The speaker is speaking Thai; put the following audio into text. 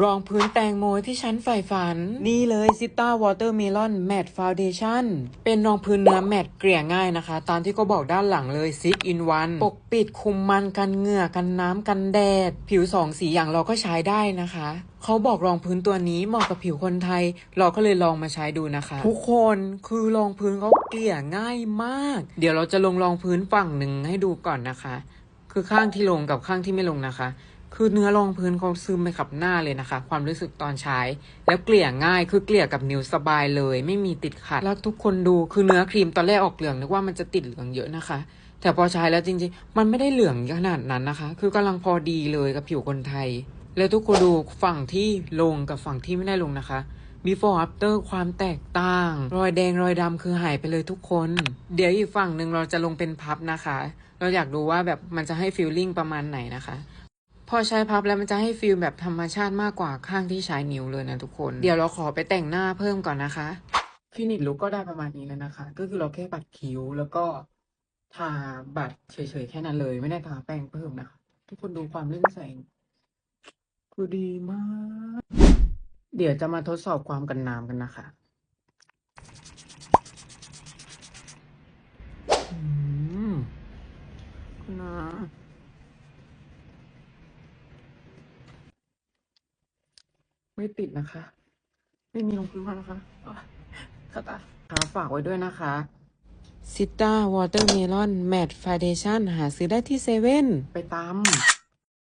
รองพื้นแตงโมที่ฉันใฝ่ฝัน นี่เลยซิต้าวอเตอร์เมลอนแมตต์ฟาวเดชั่นเป็นรองพื้นเนื้อแมตต์เกลี่ยง่ายนะคะ ตามที่ก็บอกด้านหลังเลยซิกอินวันปกปิดคุมมันกันเหงื่อกันน้ำกันแดด ผิวสองสีอย่างเราก็ใช้ได้นะคะเขาบอกรองพื้นตัวนี้เหมาะกับผิวคนไทย เราก็เลยลองมาใช้ดูนะคะ ทุกคนคือรองพื้นเขาเกลี่ยง่ายมาก เดี๋ยวเราจะลงรองพื้นฝั่งหนึ่งให้ดูก่อนนะคะ คือข้างที่ลงกับข้างที่ไม่ลงนะคะ คือเนื้อรองพื้นเขาซึมไปกับหน้าเลยนะคะ ความรู้สึกตอนใช้ แล้วเกลี่ยง่ายคือเกลี่ยกับนิ้วสบายเลย ไม่มีติดขัด แล้วทุกคนดูคือเนื้อครีมตอนแรกออกเหลืองนึกว่ามันจะติดเหลืองเยอะนะคะ แต่พอใช้แล้วจริงๆ มันไม่ได้เหลืองขนาดนั้นนะคะ คือกำลังพอดีเลยกับผิวคนไทย แล้วทุกคนดูฝั่งที่ลงกับฝั่งที่ไม่ได้ลงนะคะ before after ความแตกต่าง รอยแดงรอยดำคือหายไปเลยทุกคน เดี๋ยวอีกฝั่งหนึ่งเราจะลงเป็นพับนะคะ เราอยากดูว่าแบบมันจะให้ฟีลลิ่งประมาณไหนนะคะ อใช้พับแล้วมันจะให้ฟีลแบบธรรมชาติมากกว่าข้างที่ใช้นิ้วเลยนะทุกคน เดี๋ยวเราขอไปแต่งหน้าเพิ่มก่อนนะคะฟินิชลุกก็ได้ประมาณนี้แล้วนะคะ ก็คือเราแค่ปัดคิ้วแล้วก็ทาบัตรเฉยๆแค่นั้นเลยไม่ได้ทาแป้งเพิ่มนะคะทุกคนดูความเรื่องแสงคือดีมาก เดี๋ยวจะมาทดสอบความกันน้ำกันนะคะ อืมคุณนา ไม่ติดนะคะ ไม่มีลงพื้นมานะคะอะเข้าตาครับฝากไว้ด้วยนะคะซิต้าวอเตอร์เมลอนแมตต์ฟาเดชั่นหาซื้อได้ที่เซเว่นไปตาม